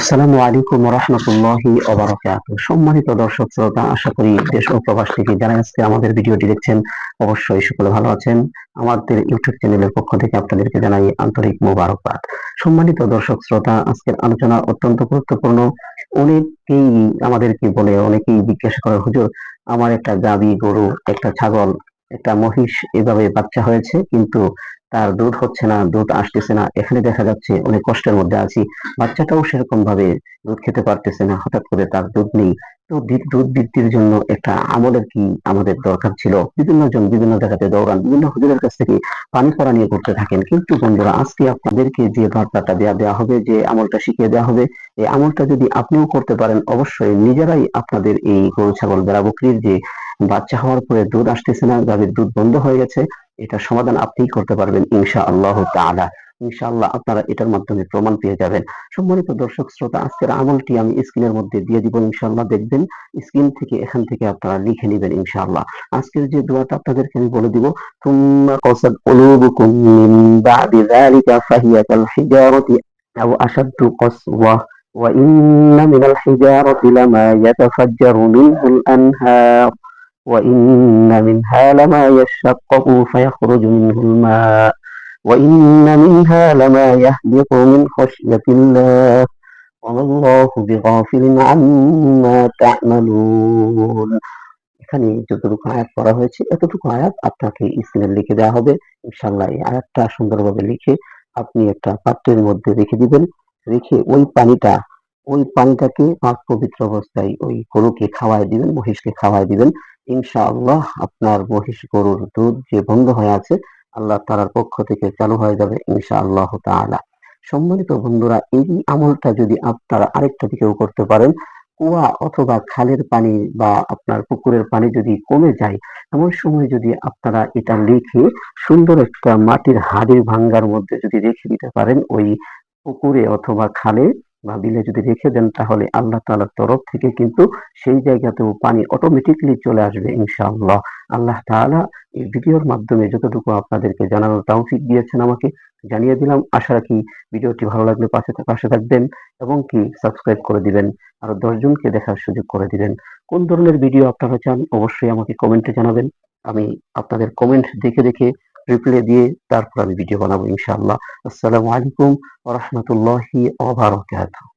আসসালামু আলাইকুম রহমতুল্লাহি ওবারাকাত সম্মানিত দর্শক শ্রোতা, আশা করি দেশ ও প্রবাস থেকে যারা আজকে আমাদের ভিডিওটি দেখছেন, অবশ্যই সকলে ভালো আছেন। আমাদের ইউটিউব চ্যানেলের পক্ষ থেকে আপনাদেরকে জানাই আন্তরিক মোবারকবাদ। সম্মানিত দর্শক শ্রোতা, আজকের আলোচনা অত্যন্ত গুরুত্বপূর্ণ। অনেকেই আমাদেরকে বলে, অনেকেই জিজ্ঞাসা করে, হুজুর, আমার একটা গাবি গরু, একটা ছাগল, একটা মহিষ এভাবে বাচ্চা হয়েছে, কিন্তু তার দুধ হচ্ছে না, দুধ আসতেছে না। এখানে দেখা যাচ্ছে অনেক কষ্টের মধ্যে আছি। বাচ্চাটাও সেরকম ভাবে দুধ খেতে পারতেছে না। হঠাৎ করে তার দুধ নেই। বৃদ্ধির জন্য একটা কি আমাদের দরকার ছিল? বিভিন্ন জন বিভিন্ন জায়গাতে দৌড়ান, বিভিন্ন হুজুরের কাছ থেকে পানি নিয়ে করতে থাকেন। কিন্তু বন্ধুরা, আজকে আপনাদেরকে যে বার্তাটা দেওয়া দেওয়া হবে, যে আমলটা শিখিয়ে দেওয়া হবে, এই আমলটা যদি আপনিও করতে পারেন, অবশ্যই নিজেরাই আপনাদের এই গরু, ছাগল, বেড়া বকরির যে বাচ্চা হওয়ার পরে দুধ আসতেছে না গাভীর দুধ বন্ধ হয়ে গেছে এটা সমাধান আপনিই করতে পারবেন ইনশা আল্লাহ তাআলা। ইনশাআল্লাহ আপনারা এটার মাধ্যমে প্রমাণ পেয়ে যাবেন সম্মানিত দর্শক শ্রোতা আজকের আমলটি আমি স্ক্রিনের মধ্যে দিয়ে দিব ইনশাআল্লাহ দেখবেন স্ক্রিন থেকে এখান থেকে আপনারা লিখে নেবেন ইনশাআল্লাহ আজকের যে দোয়াটা আপনাদেরকে আমি বলে দিব তুম্মা কসাদ قلوبكم من بعد ذلك فهي كالحجارة أو أشد قسوة وإن من الحجارة لما يتفجر منه الأنهار وإن منها لما يشقق فيخرج منه الماء وإن منها لما يهبط من خشية الله وما الله بغافل عما تعملون এখানে যতটুকু আয়াত পড়া হয়েছে এতটুকু আয়াত আপনাকে স্ক্রিনে লিখে দেওয়া হবে ইনশাআল্লাহ এই আয়াতটা সুন্দরভাবে লিখে আপনি একটা পাত্রের মধ্যে রেখে দিবেন রেখে ওই পানিটা ওই পানিটাকে পাক পবিত্র অবস্থায় ওই গরুকে খাওয়ায় দিবেন মহিষকে খাওয়ায় দিবেন ইনশাআল্লাহ আপনার মহিষ গরুর দুধ যে বন্ধ হয়ে আছে আল্লাহ তাআলার পক্ষ থেকে চালু হয়ে যাবে ইনশাআল্লাহ তাআলা। সম্মানিত বন্ধুরা, এই আমলটা যদি আপনারা আরেকটা দিকেও করতে পারেন, কুয়া অথবা খালের পানি বা আপনার পুকুরের পানি যদি কমে যায়, এমন সময় যদি আপনারা এটা লিখে সুন্দর একটা মাটির হাড়ির ভাঙ্গার মধ্যে যদি রেখে দিতে পারেন, ওই পুকুরে অথবা খালে বা বিলে যদি রেখে দেন, তাহলে আল্লাহ তাআলার তরফ থেকে কিন্তু সেই জায়গাতেও পানি অটোমেটিকলি চলে আসবে ইনশাআল্লাহ। আল্লাহ তাআলা এই ভিডিওর মাধ্যমে যতটুকু আপনাদেরকে জানানোর তৌফিক দিয়েছেন আমাকে জানিয়ে দিলাম। আশা রাখি ভিডিওটি ভালো লাগলে পাশে পাশে থাকবেন এবং কি সাবস্ক্রাইব করে দিবেন, আরও দশজনকে দেখার সুযোগ করে দিবেন। কোন ধরনের ভিডিও আপনারা চান, অবশ্যই আমাকে কমেন্টে জানাবেন। আমি আপনাদের কমেন্ট দেখে দেখে রিপ্লাই দিয়ে তারপর আমি ভিডিও বানাবো ইনশাআল্লাহ। আসসালামু আলাইকুম ওয়া রাহমাতুল্লাহি ওয়া বারাকাতুহু।